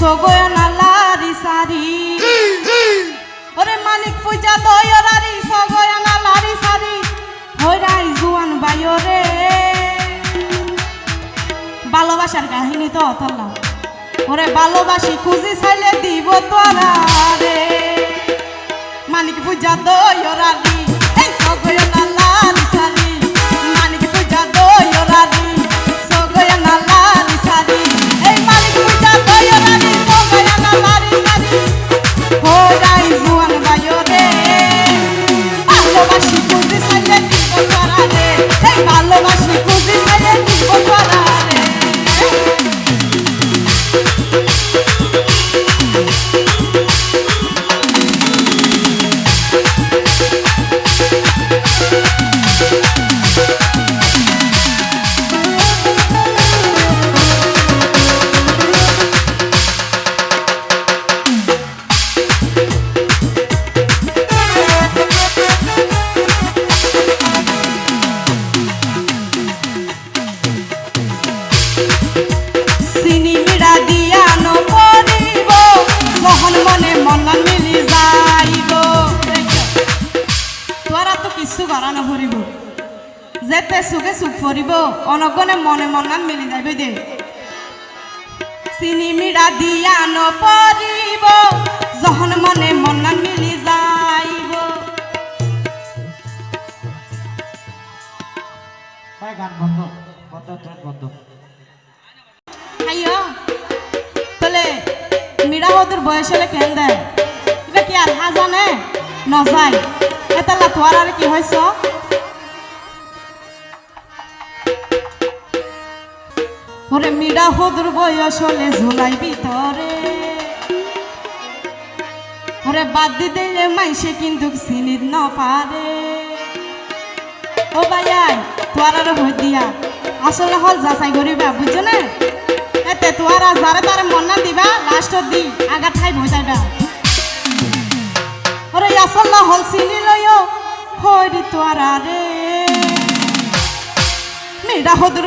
সগয়না লারি সারি। ওরে মানিক পূজা দয়রারি সগয়না লারি সারি। হইরাই জুয়ান বাইরে ভালোবাসার কাহিনী তো অতলাম ওরে ভালোবাসি খুঁজি চাইলে দিব তোরা রে। মানিক পূজা দয়রারি, এই সগয়না লারি সারি। মানিক পূজা দয়রারি সগয়না লারি যেতে সুখে সুখ ফরিব অনগনে মনে মন মিলি যাইবে দে। চিনি মিরা দিয়া নপরিব যখন মনে মন মিলি যাইব। গান বন্ধ বন্ধ বন্ধ। আইও তাহলে মিরা হদুর বয়স হলে কেন দেয়? এটা কি আর হাজানে নজাই। এতালা তোর আর কি হয়েছ ওরে মিরা হদুর বয়স হলে ঝুলাই ভিতরে। ওরে বাদ দিলে মাইসে কিন্তু চিনিত ন পারে ও ভাইয়াই, তোর আর হই আসলে হল যাচাই করিবা, বুঝছ না? এতে তোর আর যারে তারে মন না দিবা লাস্টত দি আগা ঠাই বই যাইবা ওরে আসল হল চিনি লইও হরি তোর রে মেয়েরা হদুর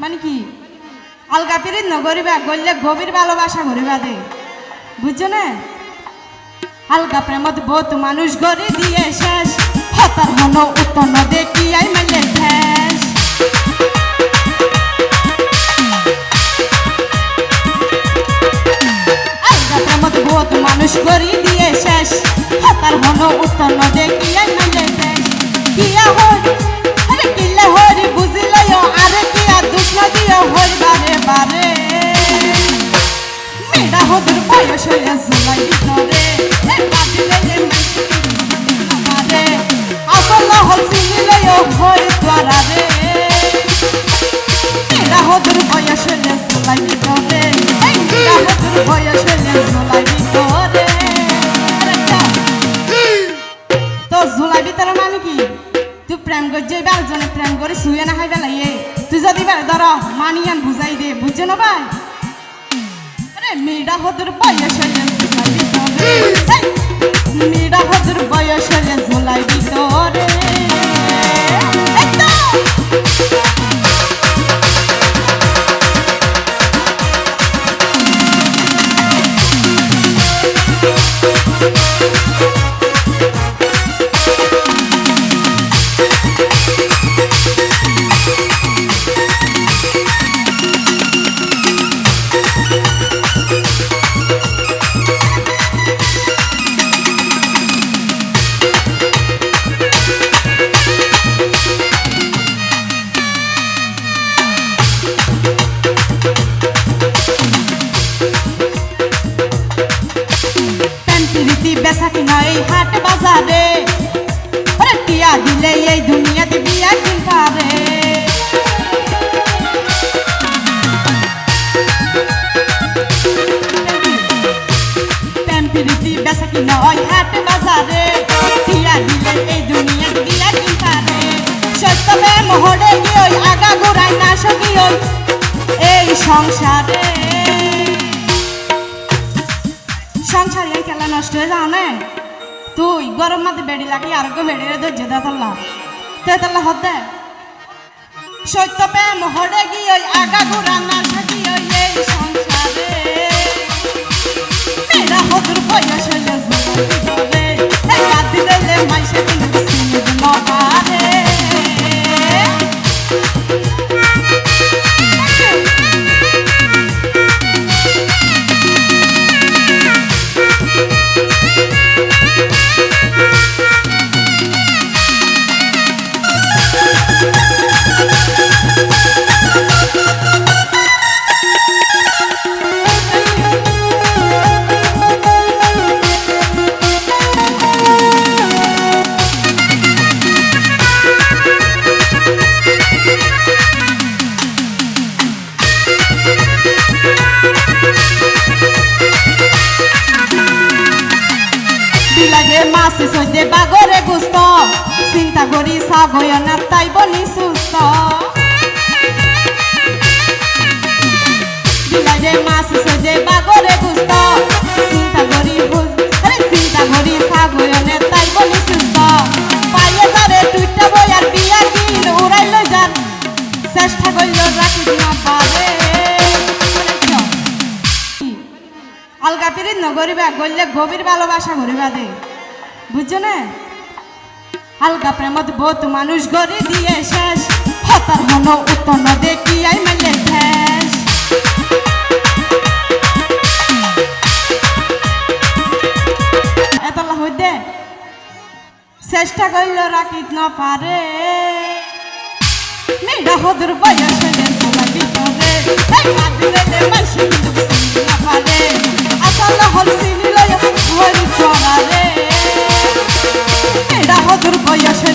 মানে কি? আলগা পিরিত নগরিবা, গল্লে গভীর ভালোবাসা করিবা দে। বুঝছ না? আলগা প্রেমত বহুত মানুষ গড়ি দিয়ে শেষ। হতার মন উত্তর দেখি আই মেলে প্রেমত বহুত মানুষ গড়ি দিয়ে শেষ। হতার মন উত্তর দেখি মেলে ঠেস। কিয়া হরি বারে মেয়েরা হদুর বয়স হইয়া জুলাই ভিতরে এই বাদিলে যে মারে আসল হল চিনিলয় দ্বারা রে মেয়েরা হদুর বয়স হইয়া জুলাই হইয়া জুলাই ভিতরে তো মানে কি? তুই প্রেম করছে এবার জনে প্রেম করে শুয়ে না খাই বেলাইয়ে। তুই যদি ধর, মানিয়ান বুঝাই দে বুঝছে না ভাই? আরে, মেয়েটা হতর বয়স মেয়েরা হদুর বয়স হলে এই হাট বাজারে। ওরে টিয়া দিলে এই দুনিয়াতে বিয়া কিনতারে প্যান্টিরিতি বেচা কিনা ওই হাট বাজারে। টিয়া দিলে এই দুনিয়াতে বিয়া কিনতারে সত্য প্রেম হড়ে গিয়ে ওই আগা গোড়ায় না সকি ওই এই খেলা নষ্ট হয়ে যাও না? তুই গরম মাতে বেড়ি লাগি আর গো বেড়ি ধৈর্য দে তাল্লা তে তাল্লা হতে সত্য প্রেম হড়ে গি ওই আগা গুড়া না থাকি ওই এই সংসারে মেয়েরা হদুর বয়স এই বাদ দিলে মাইসে কিন্তু সইতে বাগরে গুস্ত, চিন্তা করি সাগয় না, তাই বনি সুস্থ। বিলাগে মাসে সইতে বাগরে গুস্ত, চিন্তা করি চিন্তা করি তাই বনি সুস্থ। পাইয়ে তারে টুইটা বই আর বিয়া কিন উড়াইল যান। চেষ্টা করল রাখি না আলগা পিরিত নগরিবা গল্লে গভীর ভালোবাসা করিবা দে। বুঝছ না আলগা প্রেমত বহুত মানুষ গড়ি দিয়ে শেষ। হতার হন উত্তন দেখি আই মেলে ঠেস। এতলা হইতে চেষ্টা করল রাখিত না পারে। মেয়েরা হদুর বয়স হলে সবাই এই বাদ দিলে মাসি কিন্তু না পারে। আসলে হল চিনি লয় হুজুর কইয়া সে